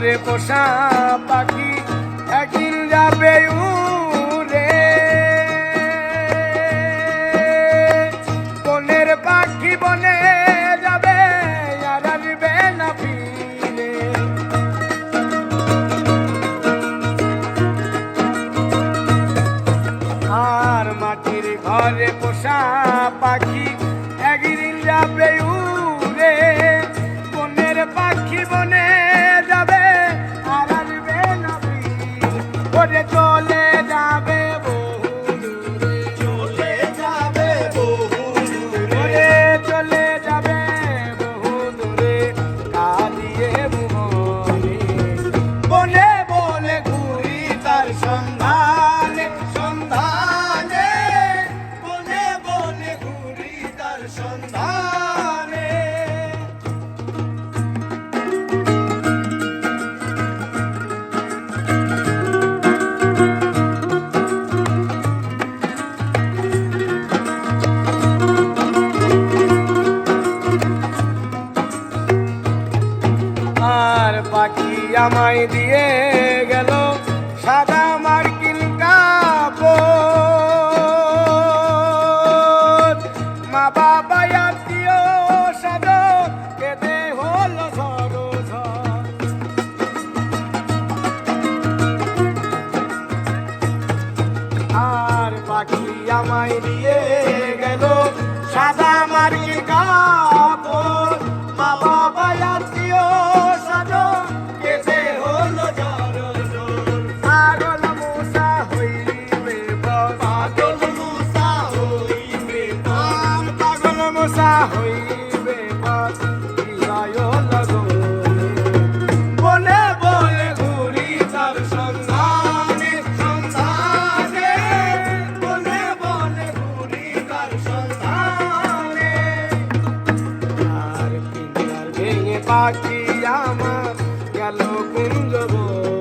ঘরে পোষা পাখি একদিন যাবে উড়ে। বনের পাখি বনে যাবে আর আসবে না ফিরে। আর মাটির ঘরে পোষা পাখি একদিন যাবে উড়ে। বনের পাখি বনে আমায় দিয়ে গেল সাদা মার্কিন কাপড়। মা বাবা আত্মীয় সাদ কেঁদে হলো সরোজ আর বাকি আমায় দিয়ে পাখি আমার গেল কুঞ্জবন